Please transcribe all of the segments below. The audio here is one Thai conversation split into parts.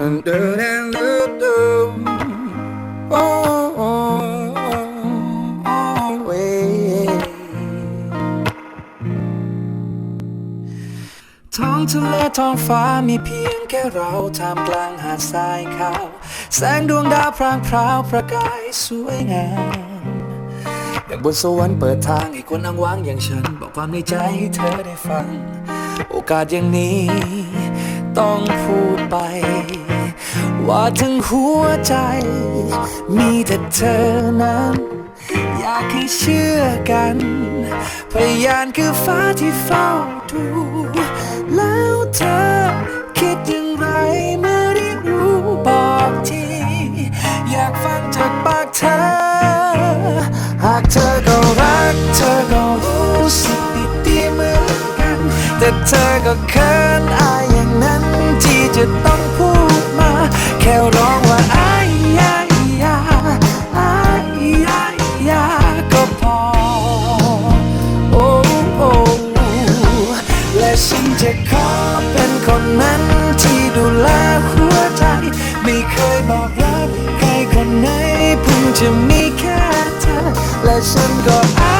ท้องทะเลท้องฟ้ามีเพียงแค่เราท่ามกลางหาดทรายขาว แสงดวงดาวพรางพราวประกายสวยงามอยางบนสวรรค์เปิดทางให้คนอ้างว้างอย่างฉัน บอกความในใจให้เธอได้ฟัง โอกาสอย่างนี้ต้องพูดไป ว่าทั้งหัวใจ มีแต่เธอนั้น อยากให้เชื่อกัน พยานคือฟ้าที่เฝ้าดู แล้วเธอคิดอย่างไรเมื่อได้รู้บอกที อยากฟังจากปากเธอ หากเธอก็รัก เธอก็รู้สึกดีๆเหมือนกัน แต่เธอก็เขินอายอย่างนั้นที่จะต้อง ค่ร้องว่าอายยายาอายยายาก็พอ โอ้โอ้และฉันจะขอเป็นคนนั้นที่ดูแลหัวใจ ไม่เคยบอกรักใครคนไหนเพิ่งจะมีแค่เธอ และฉันก็อาย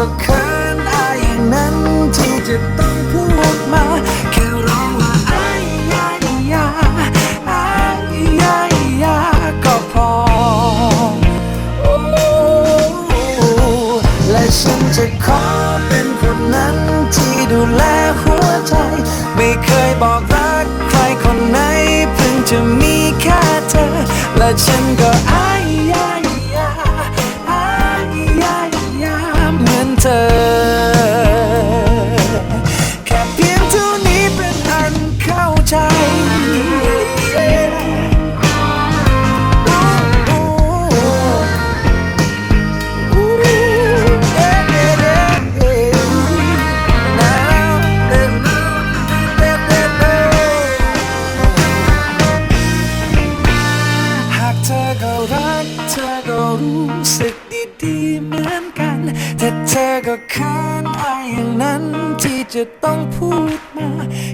ก็เขินอายอย่างนั้นที่จะต้องพูดมา แค่ร้องว่าอายยายาอายยายาก็พอโอ้และฉันจะขอเป็นคนนั้นที่ดูแลหัวใจ ไม่เคยบอกรักใครคนไหนเพิ่งจะมีแค่เธอ และฉันก็อายยาย อก็รู้สึกดีๆเหมือนกัน แต่เธอก็เขินอายอย่างนั้นที่จะต้องพูดมา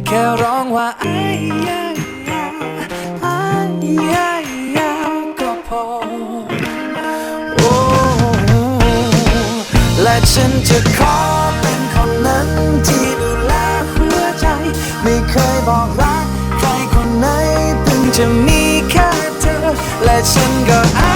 แค่ร้องว่าอายยายาอายยายาก็พอ โอ้และฉันจะขอเป็นคนนั้นที่ดูแลหัวใจ ไม่เคยบอกรักใครคนไหนเพิ่งจะมีแค่เธอ และฉันก็อา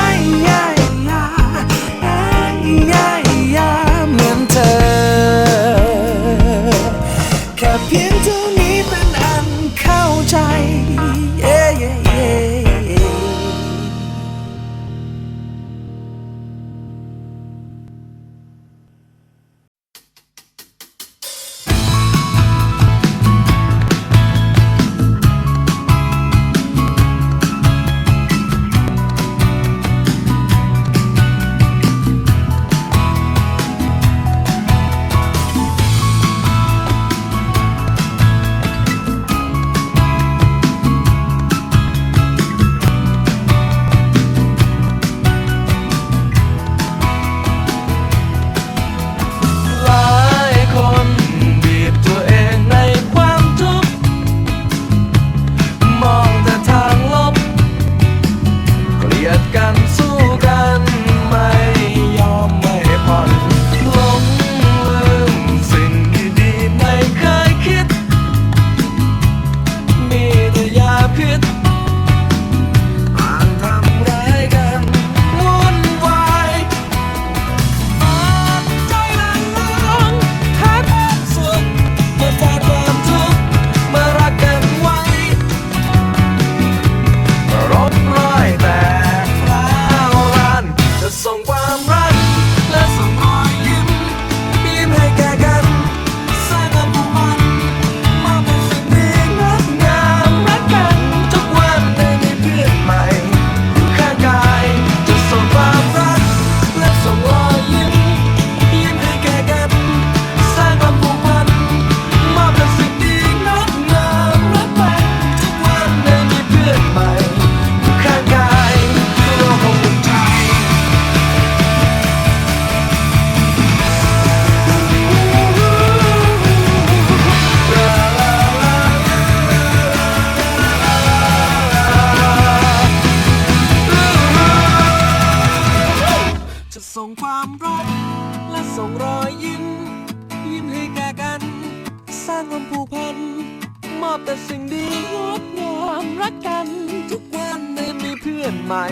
อบแต่สิ่งดีงดงามรักกัน ทุกวันได้มีเพื่อนใหม่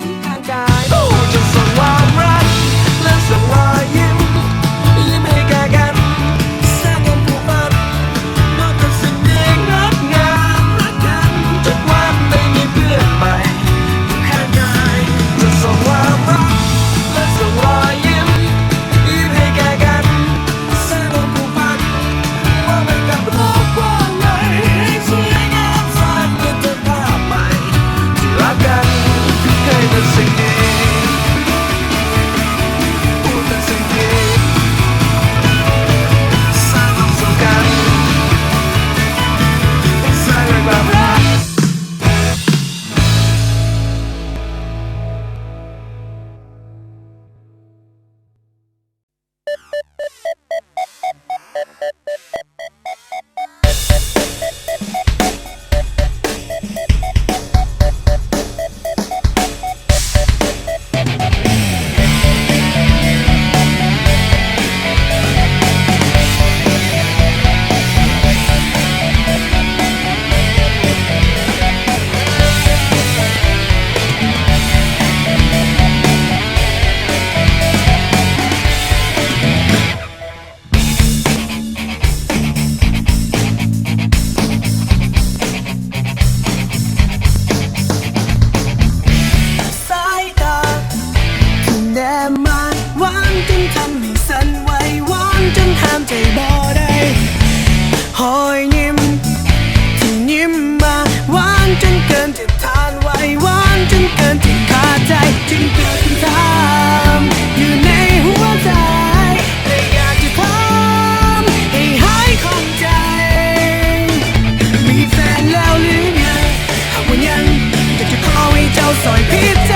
อยู่ข้างกายโอ้จะส่งความรักและส่งรอย จึงเกิดคำถามอยู่ในหัวใจและอยากจะถามให้หายคล่ใจ มีแฟนแล้วหรือไงาว่ายังอยากจะขอให้เจ้าสอยพิจา